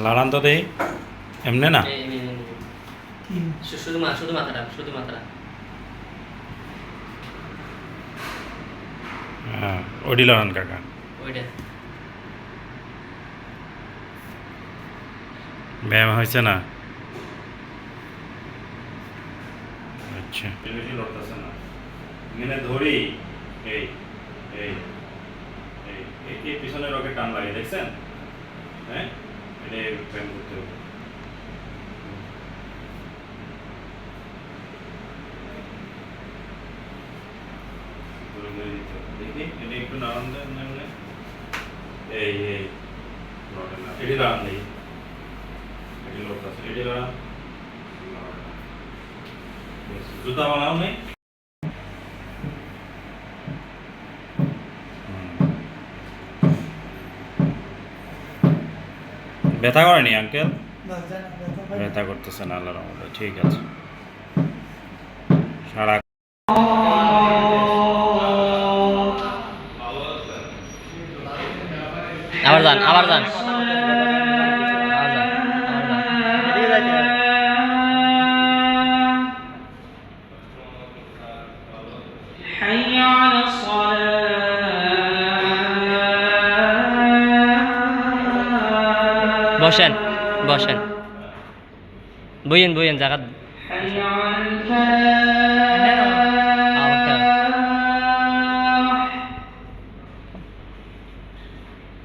লাড়ান তো দেই এমনে না শুধু মা শুধু মাথাটা শুধু মাথাটা হ্যাঁ ওডি লাড়ান কাকা ওইটা ব্যায়াম হয়েছে না আচ্ছা বেশি লড়তেছে না এখানে ধরি এই এই এই এই এই পিছনে রকে টান লাগে দেখছেন হ্যাঁ এটা ব্যায়াম করতে হবে ধরে ধরে দিতে হবে। দেখি এটা একটু নাড়ান দেন নাড়লে এই এই লড়ে না এটি নাড়ান দেখি এটি লড়তেছে এটি নাড়ান জুতা বানাও নেই ব্যথা করেনি আঙ্কেল ব্যথা করতেছে না আল্লাহর রহমতে ঠিক আছে। সারা আবার যান আবার যান। বসেন বসেন। বইয়েন বইয়েন, জাগাত।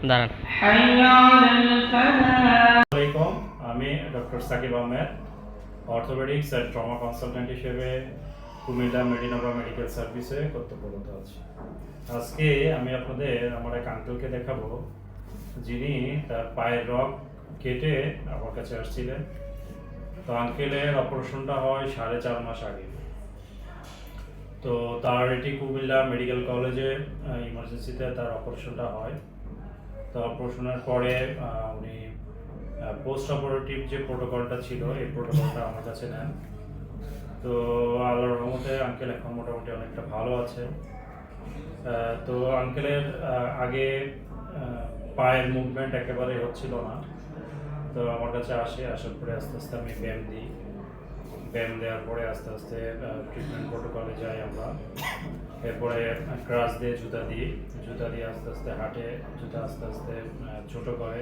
দাঁড়ান। আমি ডক্টর সাকিব আহমেদ, অর্থোপেডিক্স আর ট্রমা কনসালট্যান্ট হিসেবে কুমিল্লা মেডিনগর মেডিকেল সার্ভিসে কর্তব্যরত আছি। আজকে আমি আপনাদের, আমার এক আঙ্কেলকে দেখাবো, যিনি তার পায়ের রক কেটে আমার কাছে আসছিলেন। তো আঙ্কেলের অপারেশনটা হয় সাড়ে চার মাস আগে। তো তার এটি কুমিল্লা মেডিকেল কলেজে ইমার্জেন্সিতে তার অপারেশনটা হয়। তো অপারেশনের পরে উনি পোস্ট অপারেটিভ যে প্রোটোকলটা ছিল, এই প্রোটোকলটা আমার কাছে নেন। তো আল্লাহর রহমতে আঙ্কেল এখন মোটামুটি অনেকটা ভালো আছে। তো আঙ্কেলের আগে পায়ের মুভমেন্ট একেবারে হচ্ছিল না। তো আমার কাছে আসে, আসার পরে আস্তে আস্তে আমি ব্যায়াম দিই। ব্যায়াম দেওয়ার পরে আস্তে আস্তে ট্রিটমেন্ট প্রোটোকলে যাই আমরা। এরপরে ক্রাশ দিয়ে জুতা দিই। জুতা দিয়ে আস্তে আস্তে হাঁটে, জুতা আস্তে আস্তে ছোট করে।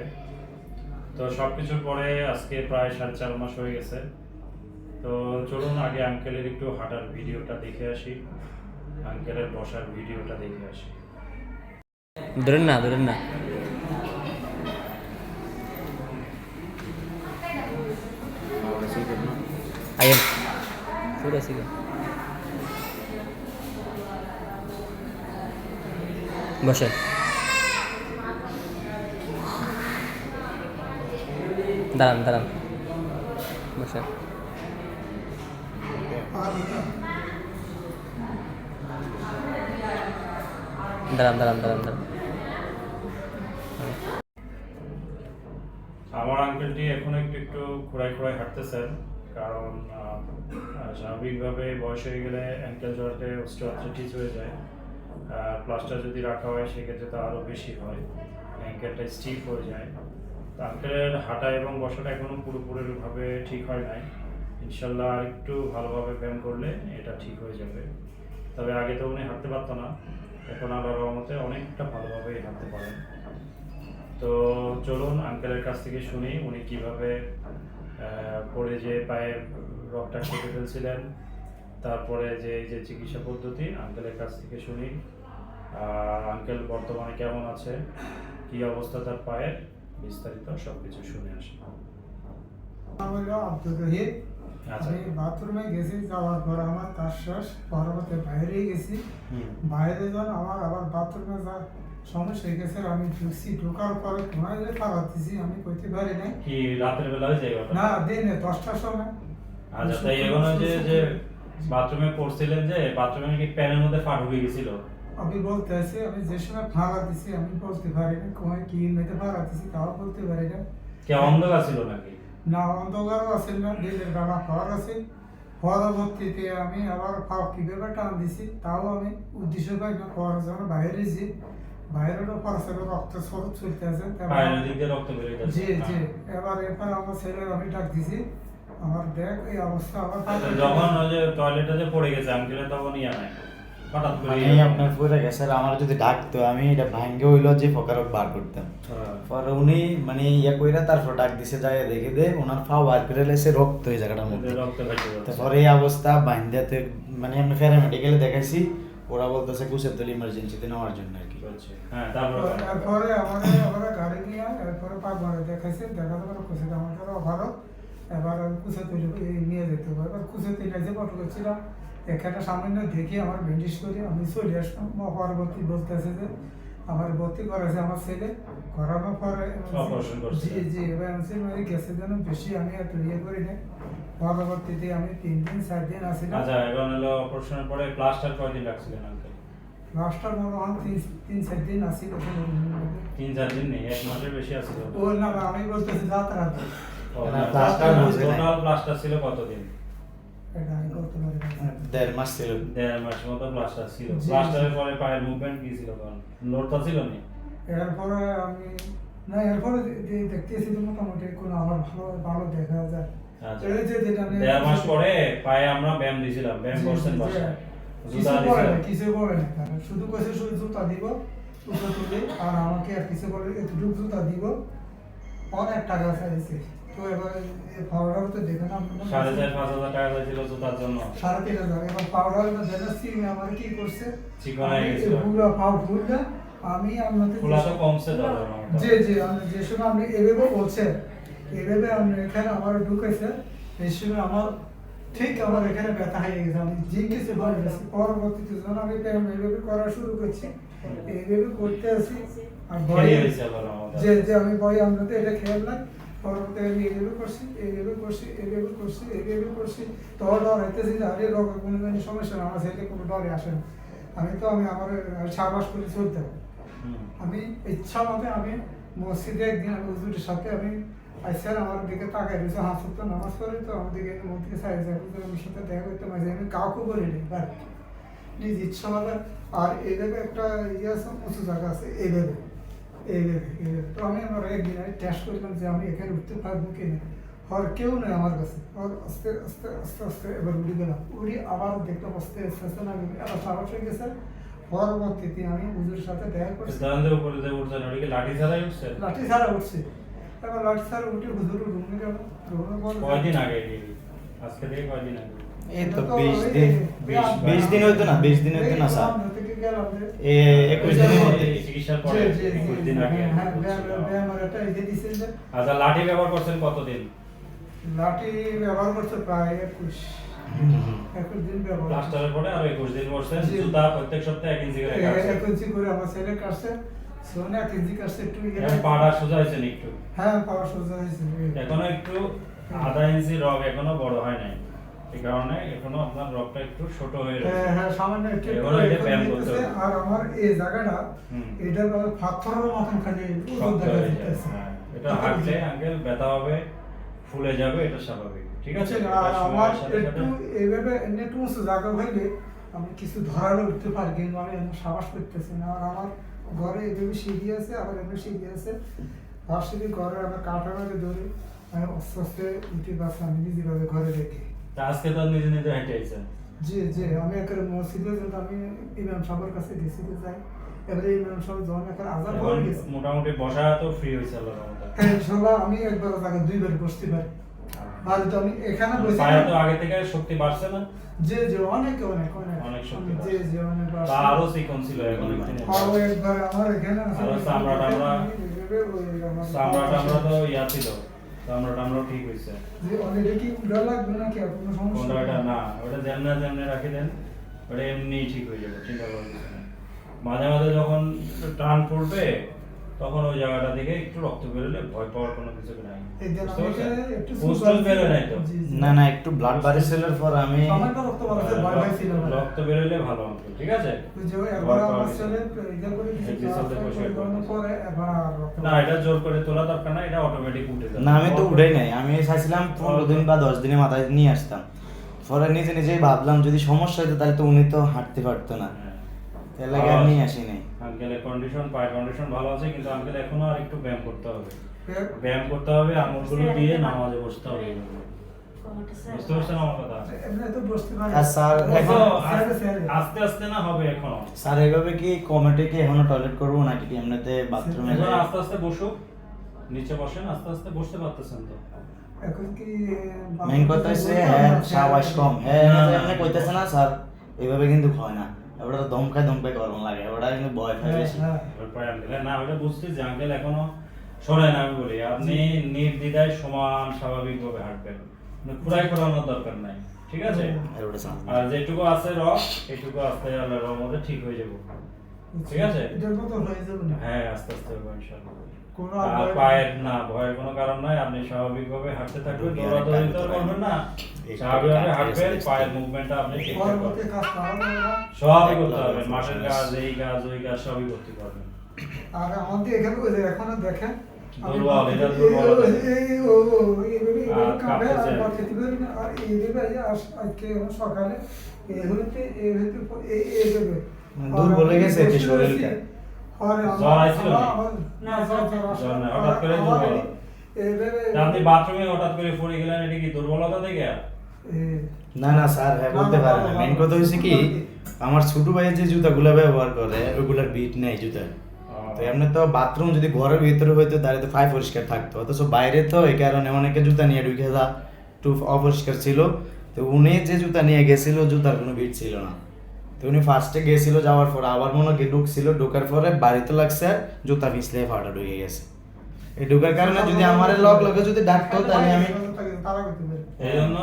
তো সব কিছুর পরে আজকে প্রায় সাড়ে চার মাস হয়ে গেছে। তো চলুন, আগে আঙ্কেলের একটু হাঁটার ভিডিওটা দেখে আসি। আঙ্কেলের বসার ভিডিওটা দেখে আসি। ধরেন না ধরেন না। আইয়েন পুরো শিখে বসেন দাঁড়ান দাঁড়ান বসেন দাঁড়ান দাঁড়ান দাঁড়ান দাঁড়ান আমার আঙ্কেলটি এখন একটু একটু খোড়ায় খোড়ায় হাঁটতেছেন। কারণ স্বাভাবিকভাবে বয়স হয়ে গেলে অ্যাঙ্কেল জয়েন্টে অস্টিওআর্থ্রাইটিস হয়ে যায়। প্লাস্টার যদি রাখা হয়, সেক্ষেত্রে তো আরও বেশি হয়। অ্যাঙ্কেলটা স্টিফ হয়ে যায়। তো আঙ্কেলের হাঁটা এবং বসাটা এখনও পুরোপুরিভাবে ঠিক হয় নাই। ইনশাল্লাহ আর একটু ভালোভাবে ব্যায়াম করলে এটা ঠিক হয়ে যাবে। তবে আগে তো উনি হাঁটতে পারতো না। এখন আল্লাহর রহমতে অনেকটা ভালোভাবেই হাঁটতে পারেন। তো চলুন আঙ্কেলের কাছ থেকে শুনি উনি কীভাবে পড়ে যে পায়ের রগটা কেটে ফেলছিলেন তারপরে যে এই যে চিকিৎসা পদ্ধতি আঙ্কেলের কাছ থেকে শুনি আর আঙ্কেল বর্তমানে কেমন আছে কি অবস্থা তার পায়ের বিস্তারিত সব কিছু শুনে আসি। আব্দুর রহিম আচ্ছা। আমি বাথরুমে গেছি যাওয়ার পর আমার তার শ্বাস পরবর্তী বাইরে গেছি। বাইরে যখন আমার আবার বাথরুমে যা সমস্যা হয়ে গেছে আমি ঢুকছি ঢোকার পরে যে আমি কইতে পারি নাই। কি রাতের বেলা হয়েছে? না দিনে দশটার সময়। আচ্ছা তাই এখন যে যে বাথরুমে পড়ছিলেন যে বাথরুমে কি প্যানের মধ্যে ফাট হয়ে গেছিল? আমি বলতে আছি আমি যে সময় ফাঁকা দিছি আমি বলতে পারি না কোথায় কি মেতে ফাঁকা দিছি তাও বলতে পারি না কে অন্ধকার ছিল নাকি? না অন্ধকারও আছে না দিনের বেলা খাওয়ার আছে পরবর্তীতে আমি আবার ফাও কীভাবে টান দিছি তাও আমি উদ্দেশ্য পাই না জন্য বাইরে বাইরেরও পড়াশে রক্ত স্রোত চলতে আছে পায়ের রক্ত বেরিয়ে যাচ্ছে জি জি। এবার এরপর আমার ছেলের আমি ডাক দিছি আমার দেখ এই অবস্থা আমার যখন ওই যে টয়লেটে যে পড়ে গেছে আঙ্কেলে তখন ইয়া নাই। হঠাৎ করে আমি আপনার পুরো গেছে আমার যদি ডাকতো আমি এটা ভাঙ্গে হইল যে ফকারক বার করতাম। হ্যাঁ। পরে উনি মানে ইয়া কইরা তারপর ডাক দিছে যায় রেখে দে ওনার ফাও বার করে লেছে রক্ত হয়ে জায়গাটার মধ্যে। তারপরে এই অবস্থা বান্ধাতে মানে আমরা ফেরা মেডিকেলে দেখাইছি ওরা বলতেছে কুসেবতলি ইমার্জেন্সিতে নেওয়ার জন্য আর কি। চলছে। হ্যাঁ তারপর আমাদের আমরা গাড়ি নিয়ে এরপরে পাকবারে দেখাইছে দেখাতে পারে কুসে আমাদের অভারও এবার কুসে তুলে নিয়ে যেতে হবে। এবার কুসে তুলে যে ফটো করছিলাম এখানে সামান্য দেখি আমার ব্যান্ডেজ করি আমি চলে আসলাম। পরবর্তী বলতেছে যে আমার ভর্তি করেছে আমার ছেলে। করানোর পরে জি জি এবার আমি মানে গেছে যেন বেশি আমি এত ইয়ে করি না পরবর্তীতে আমি তিন দিন চার দিন আসিলাম আচ্ছা এখন হলো অপারেশনের পরে প্লাস্টার কয়দিন রাখছিলেন আঙ্কেল মনে হয় তিন তিন চার দিন আসিল তিন চার দিন নেই এক মাসের বেশি আছিল ও না না, আমি বলতেছি। টোটাল প্লাস্টার ছিল কতদিন? এটা আমি করতে পারি না। দেড় মাস ছিল। দেড় মাস মতো প্লাস্টার ছিল। প্লাস্টারের পরে পায়ের মুভমেন্ট কি ছিল তখন? লোডটা ছিল না? এরপরে আমি না এরপরে দেখতেছি তো মোটামুটি কোনো আমার ভালো ভালো দেখা যায়। আচ্ছা। যে দেড় মাস পরে পায়ে আমরা ব্যায়াম দিয়েছিলাম ব্যায়াম করছেন বাসায়? কিছু করে? না, কিছু করে? না শুধু কইছে শুধু জুতা দিব জুতা তুলে আর আমাকে আর কিছু করে? এতটুকু জুতা দিব অনেক টাকা চাইছে তো এবার পাউডার তো দেখে না সাড়ে চার পাঁচ হাজার টাকা চাইছিল জুতার জন্য। সাড়ে তিন হাজার। এবার পাউডার আমার কি করছে? হয়ে। পুরো পাউ ফুলটা আমি আপনাদের কমছে দাদা জি জি আমি যে সময় আপনি এভাবে বলছেন এভাবে আপনি এখানে আমার ঢুকেছে এই সময় আমার ঠিক আমার এখানে ব্যথা হয়ে গেছে। আমি জিজ্ঞেস করে গেছি পরবর্তীতে যখন আমি এইভাবে করা শুরু করছি এইভাবে করতে আসি আর ভয় যে যে আমি ভয় আপনাদের এটা খেয়াল নাই পরবর্তী আমি এইভাবে করছি এইভাবে করছি এইভাবে করছি এইভাবে করছি। তো ডর হইতেছি যে আরে রোগ কোনো কোনো সমস্যা না আমার ছেলে কোনো ডরে আসে না। আমি তো আমি আমার সাবাস করে চলতে আমি ইচ্ছা মতে আমি মসজিদে একদিন আমি হুজুরের সাথে আমি আইসার আমার দিকে তাকাই রয়েছে হাত তো নামাজ পড়ে তো আমার দিকে সাইড যায় হুজুর আমার সাথে দেখা করতে মাঝে আমি কাউকে বলি নি বাট নিজ ইচ্ছা মতে। আর এইভাবে একটা ইয়ে আছে উঁচু জায়গা আছে এইভাবে এইভাবে এইভাবে। তো আমি আমার একদিন আমি টেস্ট করলাম যে আমি এখানে উঠতে পারব কিনা। আর কেউ নেই আমার কাছে। আর আস্তে আস্তে আস্তে আস্তে এবার উড়ে গেলাম। উড়ি আবার দেখলাম আস্তে আস্তে আস্তে না এবার সাহস হয়ে গেছে। পরবর্তীতে আমি হুজুরের সাথে দেখা করছি। কি লাঠি ছাড়াই উঠছে? লাঠি ছাড়া উঠছে। ছাড়া উঠে হুজুর রুমে গেল রুমে বল কয়দিন আগে? আজকে থেকে কয়দিন আগে এই তো বিশ দিন বিশ বিশ দিন হইতো না বিশ দিন হইতো না স্যার এ একুশ দিনের মধ্যে এই চিকিৎসার পরে একুশ দিন আগে হ্যাঁ উঠছিল। আচ্ছা লাঠি ব্যবহার করছেন কতদিন লাঠি ব্যবহার করছে প্রায় একুশ হুম। একুশ দিন ব্যবহার করছে। প্লাস্টারের পরে আরও একুশ দিন বসছেন। জুতা প্রত্যেক সপ্তাহে এক ইঞ্চি করে। ইঞ্চি করে আমার ছেলে কাটছে সোনা একটু পাটা সোজা হয়েছেন একটু? হ্যাঁ পাওয়া সোজা হয়েছে। এখনও একটু আধা ইঞ্চি রগ এখনও বড় হয় নাই। এই কারণে এখনও আপনার রগটা একটু ছোট হয়ে হ্যাঁ রয়েছে। হ্যাঁ সামান্য একটু এটা ব্যায়াম করতে হবে। আর আমার এই জায়গাটা এটা পাথরের মতন খালি দেখা হয়ে। যাইতেছে। হ্যাঁ, এটা হাঁটলে আঙ্কেল ব্যথা হবে ফুলে যাবে এটা স্বাভাবিক। ঠিক আছে? আর আমার একটু এইভাবে জায়গা হইলে আমি কিছু ধরালে উঠতে পারি কিন্তু আমি সাবাস করতেছি না। আর আমার ঘরে এইভাবে সিঁড়ি আছে আবার এমনি সিঁড়ি আছে। আর সিঁড়ি ঘরে আমার কাঠামাকে ধরে আমি আস্তে আস্তে উঠে পারছি আমি নিজেভাবে ঘরে রেখে। তা আজকে তো নিজে নিজে হেঁটে জি জি আমি মসজিদে আমি ইমাম সাহেবের কাছে গেছিতে যাই। এবারে ইমাম সাহেব যখন এখন আজান গেছে মোটামুটি বসা তো ফ্রি হয়েছে আল্লাহর রহমতে। হ্যাঁ ইনশাল্লাহ আমি একবার জায়গায় দুইবার বসতে পারি। আর তো আমি এখানে বসে পায়ে তো আগে থেকে শক্তি বাড়ছে না। জি জি অনেক অনেক অনেক। অনেক শক্তি বাড়ছে। জি অনেক বাড়ছে। আরও চিকন ছিল এখন একটু আরও একবার আমার এখানে আছে। আরও ওই আমার চামড়া টামড়া তো ইয়া ছিল। চামড়া টামড়া ঠিক হয়েছে। যে অলরেডি কি উড়া লাগবে নাকি আর কোনো সমস্যা? কোনটা না ওটা যেমনে যেমনে রাখি দেন ওটা এমনি ঠিক হয়ে যাবে চিন্তা কিছু মাঝে মাঝে যখন টান পড়বে তখন ওই জায়গাটা থেকে একটু রক্ত বেরোলে ভয় পাওয়ার কোনো কিছু নাই। বেরোয় তো। না না একটু ব্লাড বাড়িছিলের পর আমি রক্ত না। রক্ত বেরোলে ভালো অঙ্ক ঠিক আছে। ইয়ে না এটা জোর করে তোলা দরকার না এটা অটোমেটিক উঠে যাবে। না আমি তো উড়াই নাই। আমি চাইছিলাম পনেরো দিন বা দশ দিনের মাথায় নিয়ে আসতাম। পরে নিজে নিজেই ভাবলাম যদি সমস্যা হতো তাহলে তো উনি তো হাঁটতে পারতো না। হ্যাঁ। এর আর নিয়ে আসি নাই। আঙ্কেলের কন্ডিশন পায়ের কন্ডিশন ভালো আছে কিন্তু আঙ্কেল এখনও আর একটু ব্যায়াম করতে হবে। ব্যায়াম করতে হবে আঙুলগুলো দিয়ে নামাজে বসতে হবে। বুঝতে পারছেন আমার কথা? এমনি তো বসতে পারে। আর স্যার এখন স্যারে, স্যারে। আস্তে আস্তে না হবে এখনও? স্যার এভাবে কি কমেটে কি এখনও টয়লেট করব নাকি এমনিতে বাথরুমে আস্তে আস্তে বসো নিচে বসেন আস্তে আস্তে বসতে পারতেছেন তো। এখন কি মেইন কথা হচ্ছে হ্যাঁ সাবাস কম। হ্যাঁ না, না। এমনি কইতেছে না স্যার এইভাবে কিন্তু হয় না। ওটা তো দমকায় দমকায় গরম লাগে। ওটা কিন্তু ভয় পায় হ্যাঁ, বেশি। হ্যাঁ। না ওটা বুঝছি যে আঙ্কেল এখনও সরেন আমি বলি আপনি নির্দ্বিধায় সমান স্বাভাবিকভাবে হাঁটবেন। মানে খুঁড়াই করানোর দরকার নাই ঠিক আছে? আর যেটুকু আছে রক এটুকু আস্তে আল্লাহ রহমতে ঠিক হয়ে যাব। ঠিক আছে? হয়ে যাবে না। হ্যাঁ আস্তে আস্তে হবে ইনশাআল্লাহ। কোনো। পায়ের না ভয়ের কোনো কারণ নাই আপনি স্বাভাবিকভাবে হাঁটতে থাকবেন দৌড়াদৌড়ি তো করবেন না স্বাভাবিকভাবে হাঁটবেন পায়ের মুভমেন্টটা আপনি ঠিকঠাক করবেন। সবই করতে হবে মাঠের কাজ এই কাজ ওই কাজ সবই করতে পারবেন আর আমাদের এখানে ওই এখনও দেখেন দুর্বল, এটা দুর্বল। এই- এই- আর এই যে আজকে সকালে এই- মানে দুর্বল হয়ে গেছে শরীরটা? আপনি বাথরুমে হঠাৎ করে পড়ে গেলেন এটা কি দুর্বলতা থেকে? না না স্যার হ্যাঁ বলতে পারে না, না। না, মেইন না, কথা হয়েছে কি আমার ছোট ভাইয়ের যে জুতাগুলো ব্যবহার করে ওগুলার বিট নেই জুতার। তো এমনি তো বাথরুম যদি ঘরের ভিতরে হইতো তাহলে তো ফাই পরিষ্কার থাকতো। অথচ বাইরে তো এই কারণে অনেকে জুতা নিয়ে ঢুকে যা একটু অপরিষ্কার ছিল। তো উনি যে জুতা নিয়ে গেছিল জুতার কোনো ভিড় ছিল না। তো উনি ফার্স্টে গেছিল যাওয়ার পর আবার মনে হয় ঢুকছিল ঢোকার পরে বাড়িতে লাগছে আর জুতা পিছলে ফাটা ঢুকে গেছে। এই ঢোকার কারণে যদি আমার লগ লগে যদি ডাকতো তাহলে আমি এই জন্য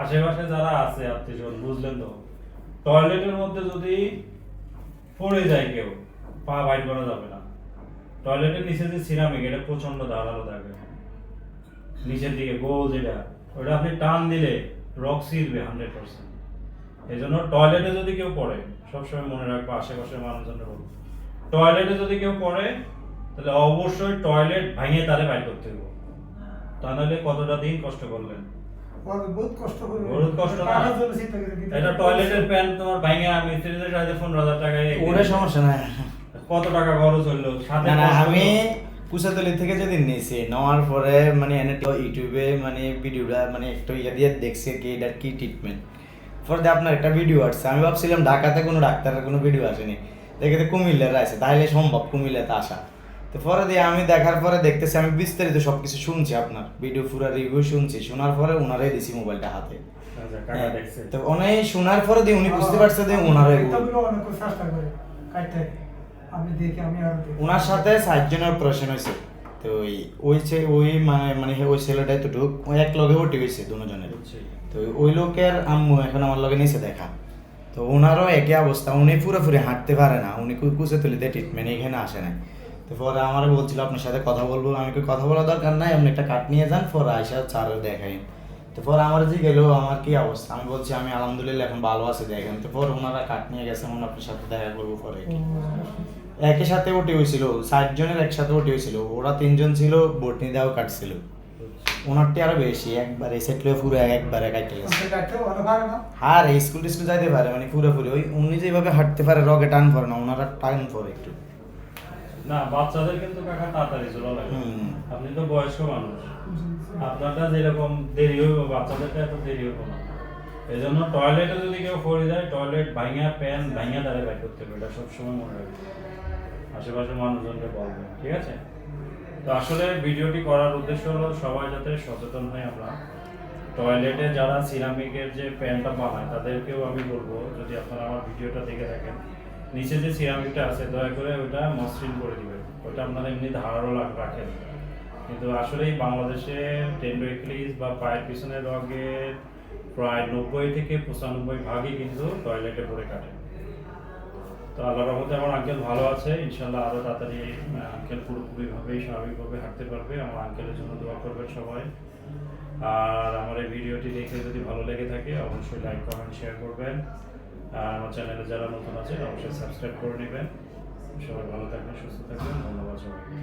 আশেপাশে যারা আছে আত্মীয় স্বজন বুঝলেন তো টয়লেটের মধ্যে যদি পড়ে যায় কেউ পা বাইর করা যাবে না। টয়লেটের নিচে যে সিরামিক এটা প্রচণ্ড ধারালো থাকে। নিচের দিকে গোল যেটা ওটা আপনি টান দিলে রক ছিঁড়বে হান্ড্রেড পার্সেন্ট এই জন্য টয়লেটে যদি কেউ পড়ে সবসময় মনে রাখব আশেপাশের মানুষজনের বলব টয়লেটে যদি কেউ পড়ে তাহলে অবশ্যই টয়লেট ভাঙিয়ে তারে বাইর করতে হবে। তা নাহলে কতটা দিন কষ্ট করলেন? বহুত কষ্ট বহুত কষ্ট না। করে এটা টয়লেটের প্যান্ট তোমার ভাঙে আমি মিস্ত্রিদের সাথে পনেরো হাজার টাকায় ওটা সমস্যা নাই। কত টাকা খরচ হইল? সাথে না না আমি হলো। কুসাতলি থেকে যেদিন নিয়েছি নেওয়ার পরে মানে ইউটিউবে মানে ভিডিওটা মানে একটু ইয়ে দিয়ে দেখছি কি এটার কি ট্রিটমেন্ট পরে আপনার একটা ভিডিও আসছে আমি ভাবছিলাম ঢাকাতে কোনো ডাক্তারের কোনো ভিডিও আসেনি। দেখে তো কুমিল্লার আছে। তাহলে সম্ভব কুমিল্লাতে আসা। তো পরে দিয়ে আমি দেখার পরে দেখতেছি আমি বিস্তারিত সব কিছু শুনছি আপনার। ভিডিও পুরো রিভিউ শুনছি। শোনার পরে ওনারাই দিছি মোবাইলটা হাতে। আচ্ছা, দেখছে। তো অনেক শোনার পরে দিয়ে উনি বুঝতে পারছে যে ওনারাই আমি দেখি আমি আর ওনার সাথে সাতজনের অপারেশন হয়েছে। তো ওই ওই মানে মানে ওই ছেলেটাই তো ঢুক ওই এক লগে ভর্তি হয়েছে দুজনের। তো ওই লোকের আম্মু এখন আমার লগে নিচে দেখা। তো ওনারও একই অবস্থা উনি পুরোপুরি হাঁটতে পারে না উনি কুচে তুলিতে ট্রিটমেন্ট এখানে আসে না তো পরে আমার বলছিল আপনার সাথে কথা বলব আমি কথা বলা দরকার নাই? আপনি একটা কাট নিয়ে যান পরে আইসা চারও দেখাই তো পরে আমার যে গেলো আমার কি অবস্থা? আমি বলছি আমি আলহামদুলিল্লাহ এখন ভালো আছি দেখেন। তো পরে ওনারা কাট নিয়ে গেছে মনে আপনার সাথে দেখা করব পরে। একই সাথে ওটি হয়েছিল ষাট জনের একসাথে ওটি হয়েছিল ওরা তিনজন ছিল বটনি দেওয়া কাটছিল। ওনারটি আরও বেশি একবারে সেটলে পুরো একবারে কাটতে গেছে। কাটতে ভালো পারে না? আর এই স্কুল টিস্কুল যাইতে পারে মানে পুরোপুরি ওই উনি যেভাবে হাঁটতে পারে রকে টান পড়ে না ওনারা টান পড়ে একটু। না বাচ্চাদের কিন্তু কাকা তাড়াতাড়ি চলা লাগে। হুম। আপনি তো বয়স্ক মানুষ। আপনারটা যেরকম দেরি হইব বাচ্চাদেরটা এত দেরি হইব না। এই জন্য টয়লেটে যদি কেউ পড়ে যায় টয়লেট ভাঙা প্যান ভাঙা তারা বাইর করতে হবে এটা সবসময় মনে রাখবে আশেপাশের মানুষজনকে বলবে, ঠিক আছে? তো আসলে ভিডিওটি করার উদ্দেশ্য হলো সবাই যাতে সচেতন হয় আমরা। টয়লেটে যারা সিরামিকের যে প্যানটা বানায়, তাদেরকেও আমি বলব, যদি আপনারা আমার ভিডিওটা দেখে থাকেন, নিচে যে সিরামিকটা আছে, দয়া করে ওটা মসৃণ করে দিবেন। ওটা আপনারা এমনি ধারালো রাখেন। কিন্তু আসলেই বাংলাদেশে টেন্ডোক্লিস বা পায়ের পিছনের রগের প্রায় নব্বই থেকে পঁচানব্বই ভাগই কিন্তু টয়লেটে পড়ে কাটে। তো আল্লাহর রহমতে আমার আঙ্কেল ভালো আছে ইনশাল্লাহ আরও তাড়াতাড়ি আঙ্কেল পুরোপুরিভাবেই স্বাভাবিকভাবে হাঁটতে পারবে, আমার আঙ্কেলের জন্য দোয়া করবেন সবাই। আর আমার এই ভিডিওটি দেখে যদি ভালো লেগে থাকে, অবশ্যই লাইক কমেন্ট শেয়ার করবেন। আর আমার চ্যানেলে যারা নতুন আছেন, অবশ্যই সাবস্ক্রাইব করে নেবেন। সবাই ভালো থাকবেন, সুস্থ থাকবেন, ধন্যবাদ সবাইকে।